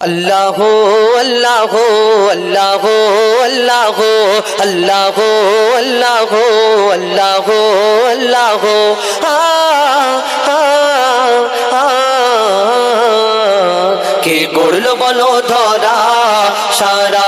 আল্লাহ আল্লাহ আল্লাহ আল্লাহ আল্লাহ আল্লাহ আল্লাহ আল্লাহ। কে গড়ল বলো ধরা সারা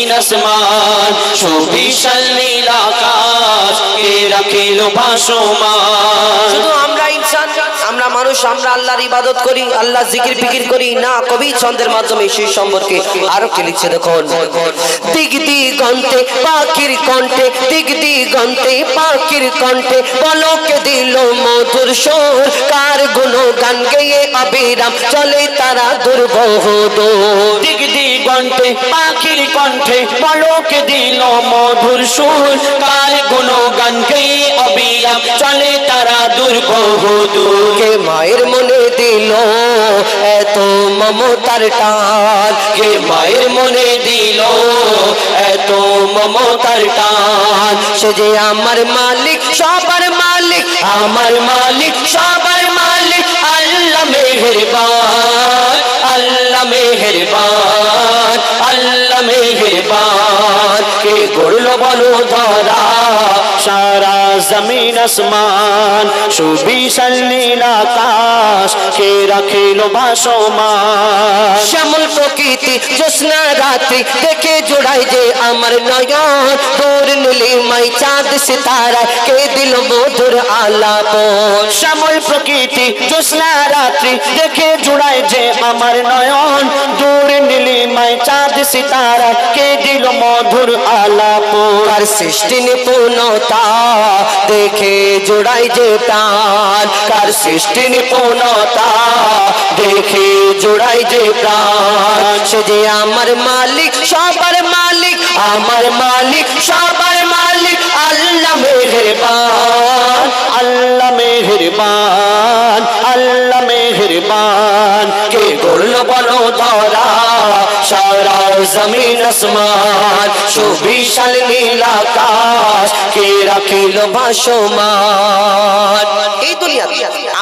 জমিন আসমান সুবিশাল নীল আকাশ কে রাখিল ভাসমান শুধু আমরাই মানুষ, আমরা আল্লাহর ইবাদত করি আল্লাহ জিকির ফিকির করি, না, কবি ছন্দের মাধ্যমে সেই সম্পর্কে আরও কে লিখছে দেখুন দিক দিগন্তে, পাখির কণ্ঠে, দিক দিগন্তে, পাখির কণ্ঠে বলকে দিল মধুর সুর, কার গুণ গান গেয়ে অবিরাম চলে তারা দুর্বহ দিক দিগন্তে, পাখির কণ্ঠে পলকে দিল মধুর সুর, কার গুণ গান গেয়ে অবিরাম চলে তারা দুর্বহুদূর কে মায়ের মনে দিল, এত মমতার টান। কে মায়ের মনে দিল, এত মমতার টান। সে যে আমার মালিক, সবার মালিক, আমার মালিক, সবার মালিক, আল্লাহ মেহেরবান আল্লাহ মেহেরবান আল্লাহ মেহেরবান। কে গড়ল বলো জমিন আসমান সুবিশাল নীল আকাশ কে রাখিল ভাসমান। শ্যামল প্রকৃতি জ্যোৎস্না রাত্রি দেখে জোড়াই যে আমার নয়ন। তোর নীলিমাই চাঁদ সিতারা কে দিল মধুর আলাপন শ্যামল প্রকৃতি জ্যোৎস্না রাত্রি দেখে জুড়ায় যে আমার নয়ন। দূর নীলিমায় চাঁদ সিতারা কে দিল মধুর আলাপ। কার সৃষ্টি নিপুণতা দেখে জোড়াই যে প্রাণ, কার সৃষ্টি নিপুণতা, দেখে জোড়াই যে প্রাণ। সে যে আমার মালিক, সবার মালিক, আমার মালিক, সবার মালিক, আল্লাহ মেহেরবান আল্লাহ মেহেরবান আল্লাহ মেহেরবান। কে গড়ল বলো ধরা, সারা জমিন আসমান সুবিশাল নীল আকাশ, কে রাখিল ভাসমান এই দুনিয়া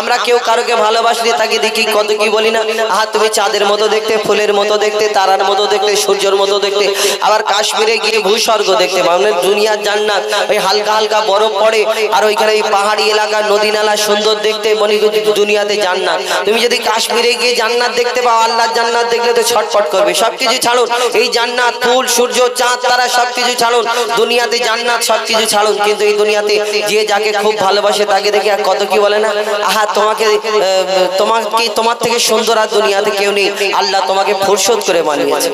আমরা কেউ কারোকে ভালোবাসলে তাকে দেখি কত কি বলি না। আহা, তুমি চাঁদের মতো দেখতে, ফুলের মতো দেখতে, তারার মতো দেখতে, সূর্যের মতো দেখতে, আবার কাশ্মীরে গিয়ে ভূস্বর্গ দেখতে মানে দুনিয়ার জান্নাত, ওই হালকা হালকা বরফ পড়ে, আর ওইখানে ওই পাহাড়ি এলাকা, নদী নালা সুন্দর দেখতে করি দুনিয়াতে জান্নাত। তুমি যদি কাশ্মীরে গিয়ে জান্নাত দেখতে পাও, আল্লাহর জান্নাত দেখলে তো ছটফট করবে। সবকিছু ছাড়ো এই জান্নাত, ফুল, সূর্য, চাঁদ তারা সবকিছু ছাড়ুন। দুনিয়াতে জান্নাত সবকিছু ছাড়ুন। কিন্তু এই দুনিয়াতে যে যাকে খুব ভালোবাসে তাকে দেখে আর কত কি বলে না? আহা, তোমাকে তোমাকে তোমার থেকে সুন্দর আর দুনিয়াতে কেউ নেই। আল্লাহ তোমাকে ফুরসত করে বানিয়েছে।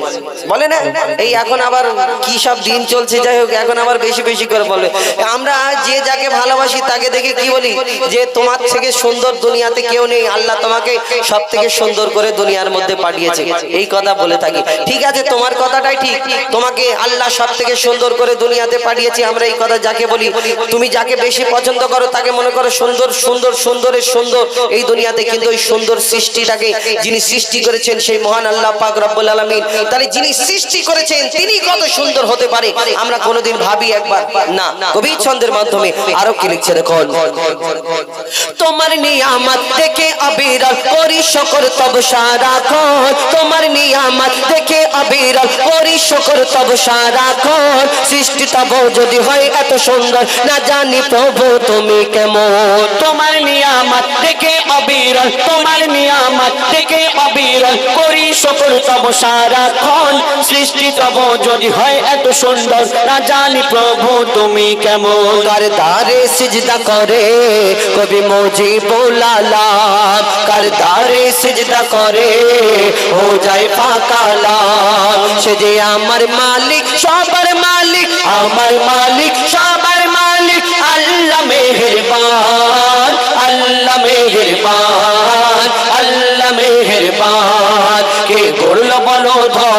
বলে না? এই এখন আবার কি সব দিন চলছে? যাই হোক, এখন আবার বেশি বেশি করে বলবে। আমরা যে যাকে ভালোবাসি তাকে দেখে কি বলি? যে তোমার থেকে সুন্দর দুনিয়াতে কেউ নেই। আল্লাহ তোমাকে সব থেকে সুন্দর করে দুনিয়ার মধ্যে পাঠিয়েছে। এই কথা বলে থাকি। ঠিক আছে, তোমার কথাটাই ঠিক। তোমাকে আল্লাহ সব থেকে সুন্দর করে দুনিয়াতে পাঠিয়েছে, আমরা এই কথা যাকে বলি, তুমি যাকে বেশি পছন্দ করো তাকে মনে করো সুন্দর সুন্দর, সুন্দরের সুন্দর। এই দুনিয়াতে কিন্তু ওই সুন্দর সৃষ্টিটাকে যিনি সৃষ্টি করেছেন সেই মহান আল্লাহ পাক রব্বুল আলামিন, তাহলে যিনি সৃষ্টি করেছেন তিনি কত সুন্দর হতে পারে, আমরা কোনোদিন ভাবি একবার, না। কবি ছন্দের মাধ্যমে আরও কি লিখছে দেখুন? তোমার নিয়ামত থেকে অবিরল করি শকর তব সারাক্ষণ তোমার নিয়ামত দেখে অবিরল অবিরল করি শকর তব সারাক্ষণ সৃষ্টি তব যদি হয় এত সুন্দর না জানি প্রভু তুমি কেমন। তোমার নিয়ামত দেখে অবিরল তোমার নিয়ামত দেখে অবিরল। করি সকল তব সারাক্ষণ সৃষ্টি তব যদি হয় এত সুন্দর না জানি প্রভু তুমি কেমন। কার দারে সিজদা করে কবি মজি বোলালাম কার দারে সিজদা করে। ও যায় পাকালাম সে যে আমার মালিক, সবার মালিক, আমার মালিক, সবার মালিক। আল্লাহ মেহেরবান আল্লাহ মেহেরবান আল্লাহ মেহেরবান। কে করল বলো ধরা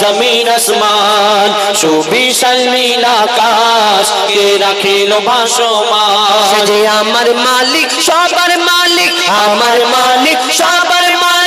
জমিন আসমান, সুবিশাল নীল আকাশ, কে রাখিল ভাসমান। আমার মালিক, সবার মালিক, আমার মালিক, সবার মালিক।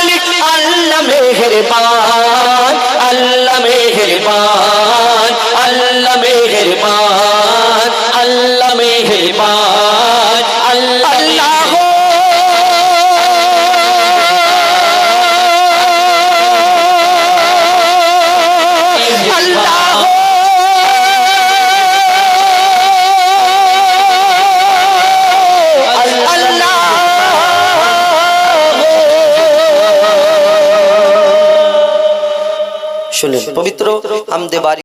পবিত্র আমদে বাড়ি